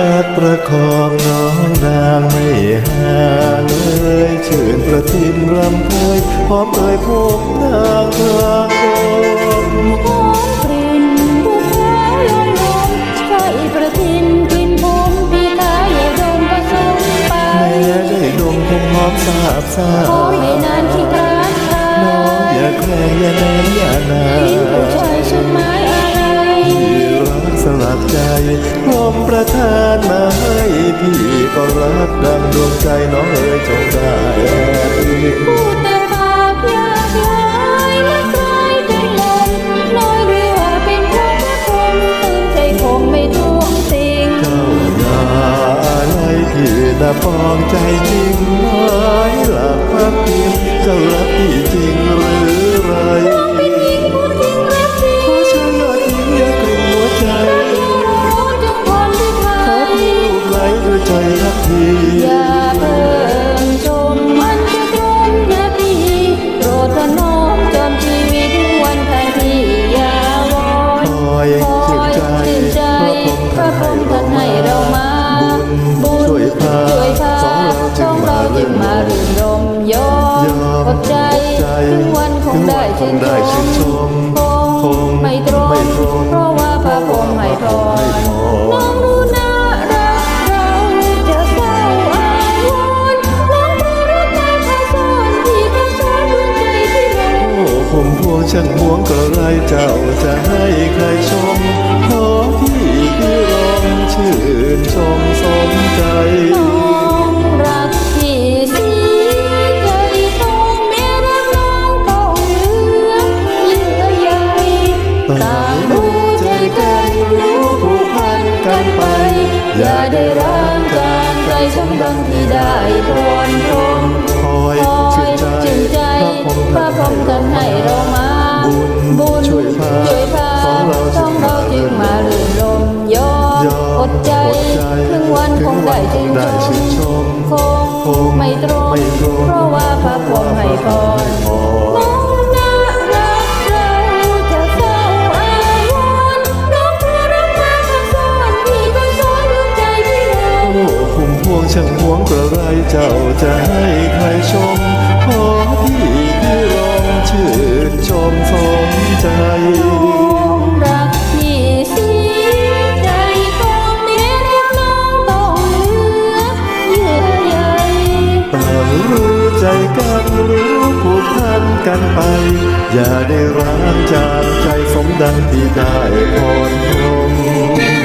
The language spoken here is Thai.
ร้องดังไม่ห่างเลยชื่นประทินรำเพยพร้อมเอ่ยพวกนางกลางลมหอมกลิ่นภูเขาลอยลมใส่ประทินกลิ่นผมพี่กายอย่าดมก็ส่งไปแม้ได้ดมคงหอมสาบซ่าขอให้นานที่กลางทาน้องงอย่าแกล้งอย่าแนนอย่านาลิ้น รักสลักใจลมประทานมาให้พี่ก็รักดังดวงใจน้องเอ๋ยจงได้แอบอิงพูดแต่ปากยากลายและกลายเป็นลมลอยเรือว่าเป็นเพราะพระพรหมตื่นใจคงไม่ทวงติงเจ้าอย่าอะไรพี่นะปองใจจริงไหมหลับพักเพียงเจ้ารัก อมอดใจ ถึงวันคงได้คงได้ชื่นชมคงไม่ตรงเพราะว่าพระพรหมให้พรให้พรน้องรู้นะรักเราจะเศร้าอาวรณ์น้องรู้รักแต่ข้าซ่อนที่ข้าซ่อนดวงใจที่เราโอ้ผมพวงช่างหวงกระไรเจ้าจะให้ใครชมขอที่พี่รองชื่นชมสมใจ พันกันไป อย่าได้ร้างจางใจสมดังที่ได้พรพรมคอยคอยชื่นใจชื่นใจพระพรหมท่านให้เรามาบุญบุญช่วยพาช่วยพาสองเราสองเราจึงมารื่นรมยอมยอมอดใจอดใจถึงวันคงได้ถึชื่งนวันคงได้ชื่นชชมมคงคงไม่ตรงไม่ตรงเพราะว่าพระพรหมให้พร ช่างหวงกระไรเจ้าจะให้ใครชม ขอที่พี่รองชื่นชมสมใจรักพี่สีใจต้องเมียรักน้องต้องเลือกเยื่อใยต่างรู้ใจกันรู้ผูกพันกันไป อย่าได้ร้างจางใจสมดังที่ได้พรพร